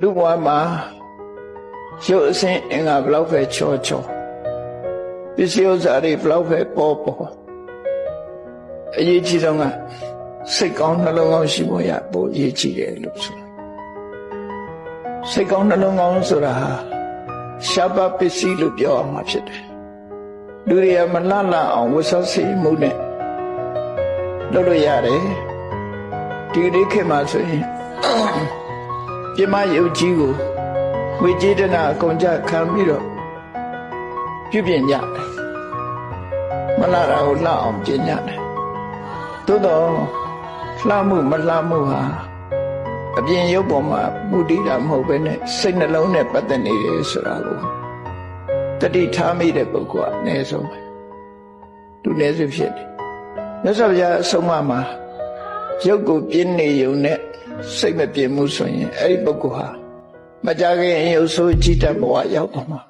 လူဘဝမှာရုပ်အစဉ်အင်္ဂါဘလောက်ပဲချောချောပစ္စည်းဥစ္စာတွေဘလောက်ပဲပေါ်ပေါ်အရေးကြီးဆုံးကစိတ်ကောင်းနှလုံးကောင်းရှိဖို့ရပိုအရေးကြီးတယ်လို့ဆိုစိတ်ကောင်းနှလုံးကောင်းဆိုတာဟာရှားပါပစ္စည်းလို့ပြောအောင်မှာဖြစ်တယ်လူတွေကမလှလှအောင်ဝတ်ဆောက်စီမှုနဲ့လုပ်လို့ရတယ်ဒီလေးခေတ်မှာဆိုရင် ပြမယုတ်ကြီးကိုဝေကျေတနာအကုန်ကြခံပြီးတော့ပြုပြင်ကြတယ်မလှတာကိုလှအောင်ပြင်ကြတယ်သို့တော့လှမှုမလှမှုဟာအပြင်ရုပ်ပေါ်မှာမူတည်တာမဟုတ်ဘဲနဲ့စိတ်နှလုံးနဲ့ပတ်သက်နေတယ်ဆိုတာကိုတတိထားမိတဲ့ပုဂ္ဂိုလ်ကအနည်းဆုံးပဲသူနည်းစုဖြစ်တယ်မြတ်စွာဘုရားအဆုံးအမမှာရုပ်ကိုပြင်းနေုံနဲ့ စိတ်မပြင်းမှုဆိုရင်အဲ့ဒီပုဂ္ဂိုလ်ဟာမကြခင်ရုပ်ဆိုးကြည်တတ်ဘဝရောက်တော့မှာ